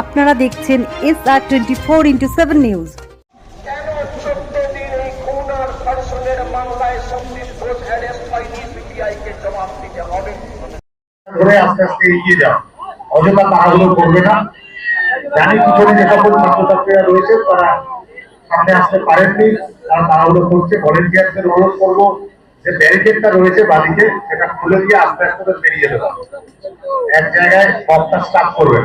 আপনারা দেখছেন S R twenty four into seven news ধরে আস্তে আস্তে এগিয়ে যাও। অযথা তাড়াহুড়ো করবে না। জানি পিছনে যে সকল ছাত্রছাত্রীরা রয়েছে তারা সামনে আসতে পারেননি। তারা তাড়াহুড়ো করছে। ভলেন্টিয়ারদের অনুরোধ করব যে ব্যারিকেডটা রয়েছে বাদিকে সেটা খুলে দিয়ে আস্তে আস্তে বেরিয়ে দেবো এক জায়গায় পথটা স্টার্ট করবেন।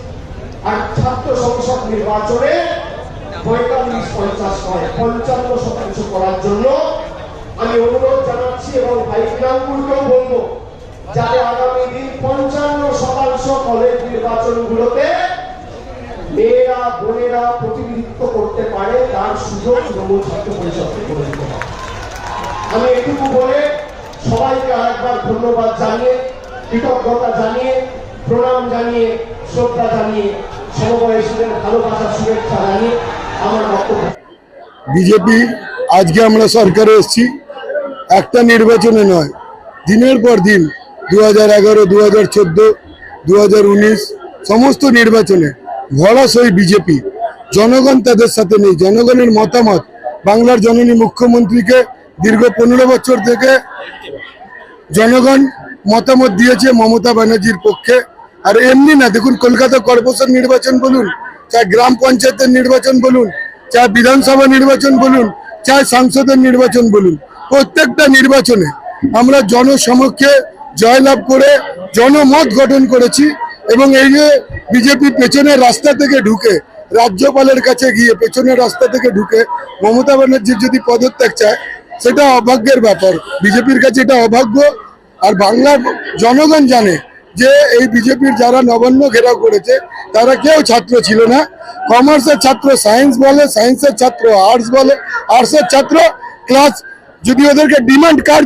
আর ছাত্র সংসদ নির্বাচনে পঁয়তাল্লিশ, পঞ্চাশ নয়, পঞ্চান্ন শতাংশ করার জন্য আমি অনুরোধ জানাচ্ছি এবং ভাইকিরামপুরকেও বলব, যাতে আগামী দিন পঞ্চান্ন শতাংশ কলেজ নির্বাচনগুলোতে মেয়েরা, বোনেরা প্রতিনিধিত্ব করতে পারে, তার সুযোগ তৃণমূল ছাত্র পরিষদকে করে দিতে হবে আমি এটুকু বলে সবাইকে আরেকবার ধন্যবাদ জানিয়ে, কৃতজ্ঞতা জানিয়ে, প্রণাম জানিয়ে, শ্রদ্ধা জানিয়ে বিজেপি আজকে আমরা সরকারে এসেছি। একটা নির্বাচনে নয়, দিনের পর দিন দু হাজার এগারো দু হাজার চোদ্দ দু হাজার উনিশ, সমস্ত নির্বাচনে ভরাসই বিজেপি জনগণ তাদের সাথে নেই। জনগণের মতামত বাংলার জননী মুখ্যমন্ত্রীকে দীর্ঘ পনেরো বছর থেকে জনগণ মতামত দিয়েছে মমতা ব্যানার্জির পক্ষে। আর এমনি না, দেখুন, কলকাতা কর্পোরেশন নির্বাচন বলুন চাই গ্রাম পঞ্চায়েতের নির্বাচন বলুন চাই বিধানসভা নির্বাচন বলুন চাই সাংসদের নির্বাচন বলুন, প্রত্যেকটা নির্বাচনে আমরা জনসমক্ষে জয়লাভ করে জনমত গঠন করেছি এবং এই যে বিজেপি পেছনের রাস্তা থেকে ঢুকে, রাজ্যপালের কাছে গিয়ে পেছনের রাস্তা থেকে ঢুকে মমতা ব্যানার্জির যদি পদত্যাগ চায়, সেটা অভাগ্যের ব্যাপার। বিজেপির কাছে এটা অভাগ্য। আর বাংলার জনগণ জানে যে এই বিজেপির যারা নবান্ন ঘেরাও করেছে, তারা কেউ ছাত্র ছিল না। কমার্সের ছাত্র সায়েন্স বলে, সায়েন্সের ছাত্র আর্টস বলে, আর্টসের ছাত্র ক্লাস যদি ওদেরকে ডিমান্ড কার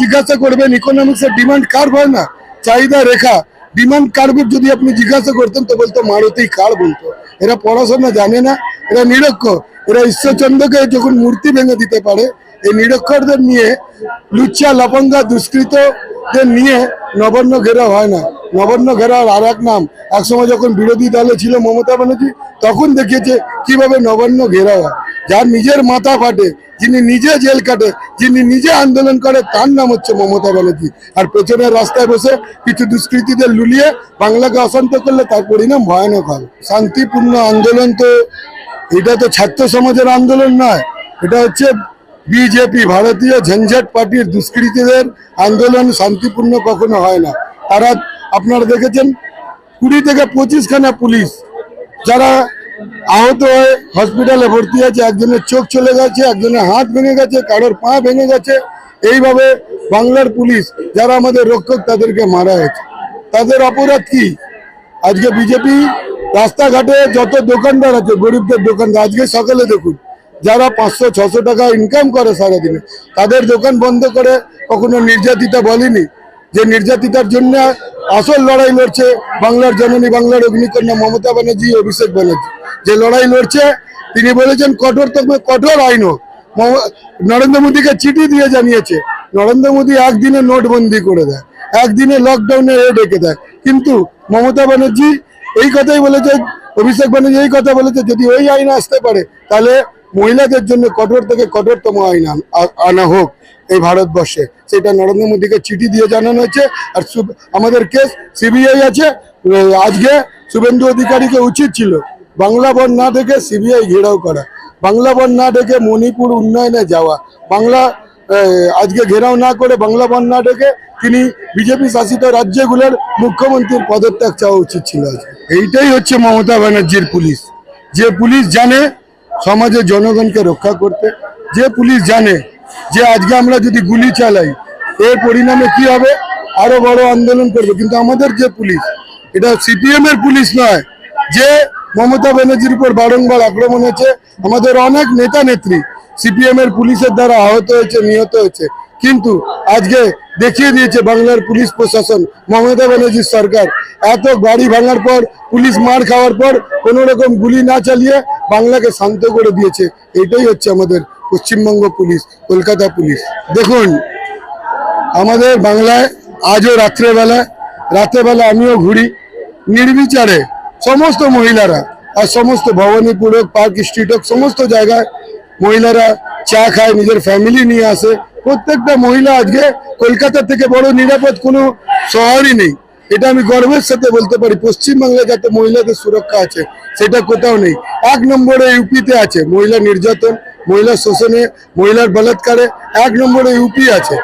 জিজ্ঞাসা করবেন ইকোনমিক্সের ডিমান্ড কার হয় না? চাহিদা, রেখা। ডিমান্ড কার্ডের যদি আপনি জিজ্ঞাসা করতেন, তো বলতো মারুতি কার বলতো। এরা পড়াশোনা জানে না, এরা নিরক্ষর এরা ঈশ্বরচন্দ্রকে যখন মূর্তি ভেঙে দিতে পারে, এই নিরক্ষরদের নিয়ে লুচ্চা লপঙ্গা দুষ্কৃতদের নিয়ে নবান্ন ঘেরাও হয় না। নবান্ন ঘেরাওয়ার আর এক নাম, একসময় যখন বিরোধী দলে ছিল মমতা ব্যানার্জি, তখন দেখিয়েছে কীভাবে নবান্ন ঘেরাও হয়। যার নিজের মাথা ফাটে, যিনি নিজে জেল কাটে, যিনি নিজে আন্দোলন করে, তার নাম হচ্ছে মমতা ব্যানার্জি। আর পেছনের রাস্তায় বসে কিছু দুষ্কৃতীদের লুলিয়ে বাংলাকে অশান্ত করলে তার পরিণাম ভয়ানক হয়। শান্তিপূর্ণ আন্দোলন তো, এটা তো ছাত্র সমাজের আন্দোলন নয়। এটা হচ্ছে বিজেপি, ভারতীয় ঝঞ্ঝাট পার্টির দুষ্কৃতীদের আন্দোলন শান্তিপূর্ণ কখনো হয় না। তারা, আপনারা দেখেছেন, কুড়ি থেকে পঁচিশ খানা পুলিশ, যারা আহত হয়ে হসপিটালে ভর্তি আছে, একজনের চোখ চলে গেছে, একজনের হাত ভেঙে গেছে, কারোর পা ভেঙে গেছে। এইভাবে বাংলার পুলিশ, যারা আমাদের রক্ষক, তাদেরকে মারা হয়েছে। তাদের অপরাধ কি? আজকে বিজেপি রাস্তাঘাটে যত দোকানদার আছে, গরিবদের দোকানদার, আজকে সকালে দেখুন যারা পাঁচশো, ছশো টাকা ইনকাম করে সারাদিনে, তাদের দোকান বন্ধ করে কখনো নির্যাতিতা বলেনি? যে নির্যাতিতার জন্য আসল লড়াই লড়ছে বাংলার জননী, বাংলার অগ্নিকন্যা মমতা ব্যানার্জি, অভিষেক ব্যানার্জি। যে লড়াই লড়ছে, তিনি বলেছেন কঠোরতম কঠোর আইন হোক। নরেন্দ্র মোদীকে চিঠি দিয়ে জানিয়েছে, নরেন্দ্র মোদী একদিনে নোটবন্দি করে দেয়, একদিনে লকডাউনে এ ডেকে দেয়। কিন্তু মমতা ব্যানার্জি এই কথাই বলেছে অভিষেক ব্যানার্জি এই কথা বলেছে, যদি ওই আইন আসতে পারে, তাহলে মহিলাদের জন্য কঠোর থেকে কঠোরতম আইন আনা হোক এই ভারতবর্ষে। সেটা নরেন্দ্র মোদীকে চিঠি দিয়ে জানানো হয়েছে। আর আমাদের কেস সিবিআই আছে। আজকে শুভেন্দু অধিকারীকে উচিত ছিল বাংলা বন না ডেকে সিবিআই ঘেরাও করা। বাংলা বন না ডেকে মণিপুর উন্নয়নে যাওয়া। বাংলা আজকে ঘেরাও না করে বাংলা বন না ডেকে তিনি বিজেপি শাসিত রাজ্যগুলোর মুখ্যমন্ত্রীর পদত্যাগ চাওয়া উচিত ছিল। এইটাই হচ্ছে মমতা ব্যানার্জির পুলিশ। যে পুলিশ জানে সমাজের জনগণকে রক্ষা করতে। যে পুলিশ জানে যে আজকে আমরা যদি গুলি চালাই, এর পরিণামে কি হবে? আরও বড় আন্দোলন করবে। কিন্তু আমাদের যে পুলিশ, এটা সিপিএম এর পুলিশ নয়, যে মমতা ব্যানার্জির উপর বারংবার আক্রমণ হয়েছে। আমাদের অনেক নেতা নেত্রী সিপিএম এর পুলিশের দ্বারা আহত হয়েছে, নিহত হয়েছে। কিন্তু আজকে দেখিয়ে দিয়েছে বাংলার পুলিশ প্রশাসন, মমতা ব্যানার্জির সরকার। এত গাড়ি ভাঙার পর, পুলিশ মার খাওয়ার পর কোনো রকম গুলি না চালিয়ে বাংলাকে শান্ত করে দিয়েছে। এটাই হচ্ছে আমাদের পশ্চিমবঙ্গ পুলিশ, কলকাতা পুলিশ। দেখুন, আমাদের বাংলায় আজও রাত্রেবেলা আমিও ঘুরি। নির্বিচারে সমস্ত মহিলারা আর সমস্ত ভবানীপুর হোক, পার্ক স্ট্রিট হোক, সমস্ত জায়গায় মহিলারা চা খায়, নিজের ফ্যামিলি নিয়ে আসে। প্রত্যেকটা মহিলা আজকে কলকাতা থেকে বড় নিরাপদ কোনো শহরই নেই। এটা আমি গর্বের সাথে বলতে পারি, পশ্চিমবাংলায় যাতে মহিলাদের সুরক্ষা আছে, সেটা কোথাও নেই। এক নম্বরে ইউপিতে আছে, মহিলা নির্যাতন, মহিলা শোষণে, মহিলার বলাৎকারে। এক নম্বরে ইউপি আছে,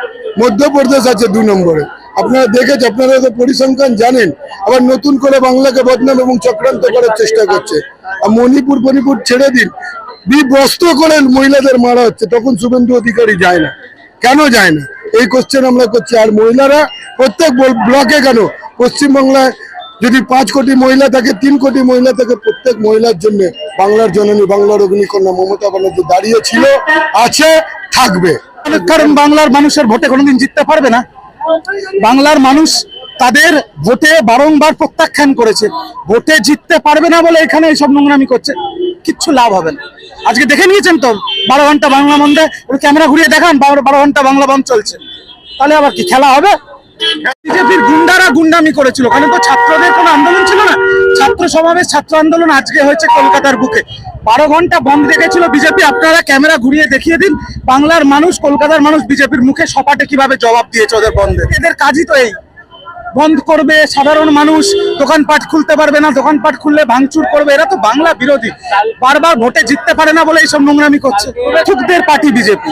মধ্যপ্রদেশ আছে দু নম্বরে। আপনারা দেখেছে, আপনারা তো পরিসংখ্যান জানেন, আবার নতুন করে বাংলাকে বদনাম এবং চক্রান্ত করার চেষ্টা করছে। আর মণিপুর মণিপুর ছেড়ে দিন বিবস্ত করে মহিলাদের মারা হচ্ছে, তখন শুভেন্দু অধিকারী যায় না। কেন যায় না? এই কোশ্চেন আমরা করছি। আর মহিলারা প্রত্যেক বল- ব্লকে কেন? পশ্চিমবাংলায় যদি পাঁচ কোটি মহিলা থাকে, তিন কোটি মহিলা থাকে, প্রত্যেক মহিলার জন্য বাংলার জননী, বাংলার অগ্নিকন্যা মমতা ব্যানার্জি দাঁড়িয়ে ছিল, আছে, থাকবে। কারণ বাংলার মানুষের ভোটে কোনোদিন জিততে পারবে না। বাংলার মানুষ তাদের ভোটে বারংবার প্রত্যাখ্যান করেছে। ভোটে জিততে পারবে না বলে এখানে এইসব নোংরামি করছে। কিচ্ছু লাভ হবে না। আজকে দেখে নিয়েছেন তো, বারো ঘণ্টা বাংলা বন্ধে ক্যামেরা ঘুরিয়ে দেখান, বারো ঘণ্টা বাংলা বন্ধ চলছে। তাহলে আবার কি খেলা হবে? বিজেপির গুন্ডারা গুন্ডামি করেছিল কারণ তো ছাত্রদের কোনো আন্দোলন ছিল না। ছাত্র সমাবেশ, ছাত্র আন্দোলন আজকে হয়েছে কলকাতার বুকে। বারো ঘণ্টা বন্ধ রেখেছিল বিজেপি, আপনারা ক্যামেরা ঘুরিয়ে দেখিয়ে দিন, বাংলার মানুষ, কলকাতার মানুষ বিজেপির মুখে সপাটে কীভাবে জবাব দিয়েছে ওদের বন্ধে। এদের কাজই তো এই। বন্ধ করবে, সাধারণ মানুষ দোকানপাট খুলতে পারবে না, দোকানপাট খুললে ভাঙচুর করবে। এরা তো বাংলা বিরোধী। বারবার ভোটে জিততে পারে না বলে এইসব নোংরামি করছে। ঠুকদের party BJP.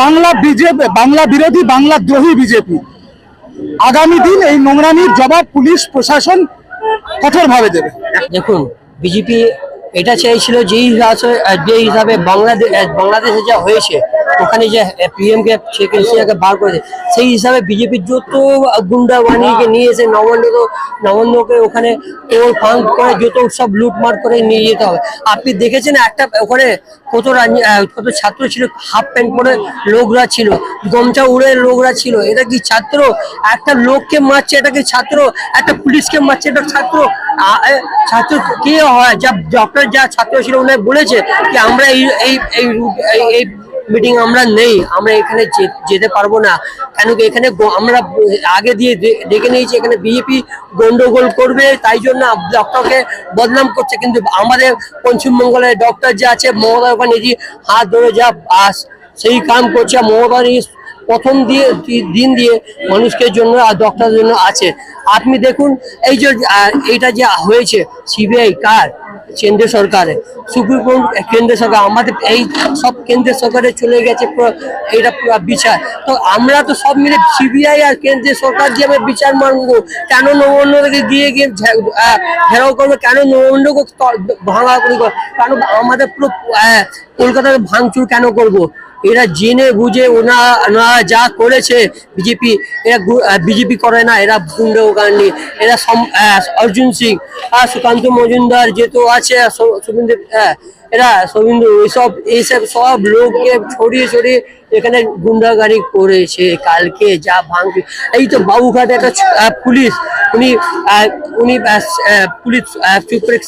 Bangla BJP, Bangla বিরোধী, বাংলা দ্রোহী বিজেপি। আগামী দিন এই নোংরামির জবাব পুলিশ, প্রশাসন কঠোরভাবে দেবে। দেখুন, বিজেপি এটা চেয়েছিল যেই হিসাবে, যে হিসাবে বাংলাদেশ বাংলাদেশে যা হয়েছে ওখানে যে পিএম কে শেখ হাসিনাকে বার করেছে, সেই হিসাবে বিজেপির যত গুন্ডা বানিয়ে নিয়ে এসে নবান্ন নবান্নকে ওখানে তোর ফাঁক করে, যত সব লুটমার করে নিয়ে যেতে হবে। আপনি দেখেছেন একটা ওখানে কত কত ছাত্র ছিল, হাফ প্যান্ট পরে লোকরা ছিল, গমছা উড়ে লোকরা ছিল, এটা কি ছাত্র? একটা লোককে মারছে, এটা কি ছাত্র? একটা পুলিশকে মারছে, এটা ছাত্র? ছাত্র কে হয়? যা ডক্টর যা ছাত্র ছিল উনি বলেছে কি আমরা এই, এই- এই মিটিং আমরা নেই, আমরা এখানে যেতে পারব না। কেন কি এখানে আমরা আগে দিয়ে ডেকে নিয়েছি, এখানে বিজেপি গন্ডগোল করবে, তাই জন্য ডক্টরকে বদনাম করছে। কিন্তু আমাদের পশ্চিমবঙ্গের ডক্টর যে আছে, মমতা ব্যানার্জি, হাত ধরে যা সেই কাম করছে। মমতা প্রথম দিয়ে দিন দিয়ে মানুষকে জন্য আর ডক্টরের জন্য আছে। আপনি দেখুন, এই যে এইটা যে হয়েছে সিবিআই কার কেন্দ্র সরকারে সুপ্রিম কোর্ট কেন্দ্র সরকার, আমাদের এই সব কেন্দ্র সরকারে চলে গেছে এটা পুরো বিচার। তো আমরা তো সব মিলে সিবিআই আর কেন্দ্রীয় সরকার দিয়ে আমরা বিচার মানবো, কেন নবান্নকে গিয়ে গিয়ে ঘেরাও করব, কেন নবান্নকে ভাঙা করি কেন আমাদের পুরো কলকাতার ভাঙচুর কেন করব? এরা জেনে বুঝে ওনা, ওনারা যা করেছে বিজেপি, এরা বিজেপি করে না, এরা গুন্ডা গান্ডি এরা অর্জুন সিং আর সুকান্ত মজুমদার যেহেতু আছে সু- শুভেন্দু এরা শুভেন্দু এইসব এইসব সব লোককে ছড়িয়ে ছড়িয়ে এখানে গুন্ডাগাড়ি করেছে। কালকে যা ভাঙছে এই তো বাবুঘাটে একটা পুলিশ উনি উনি পুলিশ চুপ করে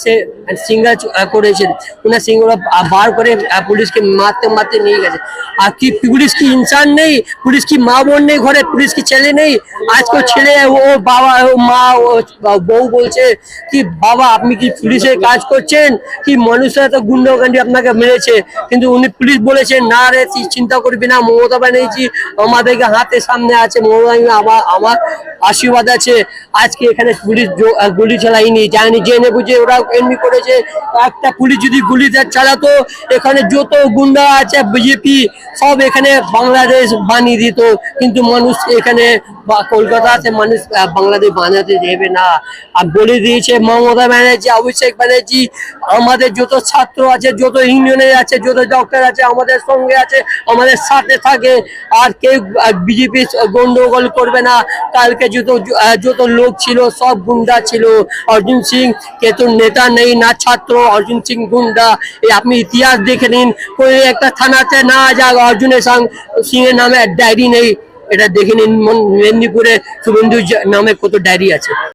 সিঙ্গার করেছেন। উনার সিঙ্গার বার করে পুলিশকে মারতে মারতে নিয়ে গেছে। আর কি, পুলিশ কি ইনসান নেই? পুলিশ কি মা বোন নেই ঘরে? পুলিশ কি ছেলে নেই? আজকে ছেলে, ও বাবা, ও মা, ও বউ বলছে কি, বাবা, আপনি কি পুলিশের কাজ করছেন? কি মানুষরা তো গুন্ডাগান্ডি আপনাকে মেরেছে? কিন্তু উনি পুলিশ বলেছেন না রে, তুই চিন্তা করবি না, মমতা ব্যানার্জি আমাদেরকে হাতের সামনে আছে, মমতা আমার আমার আশীর্বাদ আছে। আজকে এখানে পুলিশ গুলি চালাইনি জানি, জেনে বুঝে ওরা এমনি করেছে। একটা পুলিশ যদি গুলি চালাতো, এখানে যত গুন্ডা আছে, বিজেপি, সব এখানে বাংলাদেশ বানিয়ে দিত। কিন্তু মানুষ এখানে বা কলকাতাতে মানুষ বাংলাদেশ বানাতে দেবে না। আর বলে দিয়েছে মমতা ব্যানার্জি, অভিষেক ব্যানার্জি, আমাদের যত ছাত্র আছে, যত ইউনিয়নের আছে, যত ডক্টর আছে, আমাদের সঙ্গে আছে, আমাদের সাথে থাকে। আর কেউ বিজেপি গন্ডগোল করবে না। কালকে যত যত লোক ছিল, সব গুন্ডা ছিল। অর্জুন সিং, কে তো নেতা নেই, না ছাত্র, অর্জুন সিং গুন্ডা। এই আপনি ইতিহাস দেখে নিন কোই একটা থানাতে না যাক, অর্জুনের সিং এর নামে ডায়েরি নেই। এটা দেখে নিন মেদিনীপুরে শুভেন্দু নামে কত ডায়েরি আছে।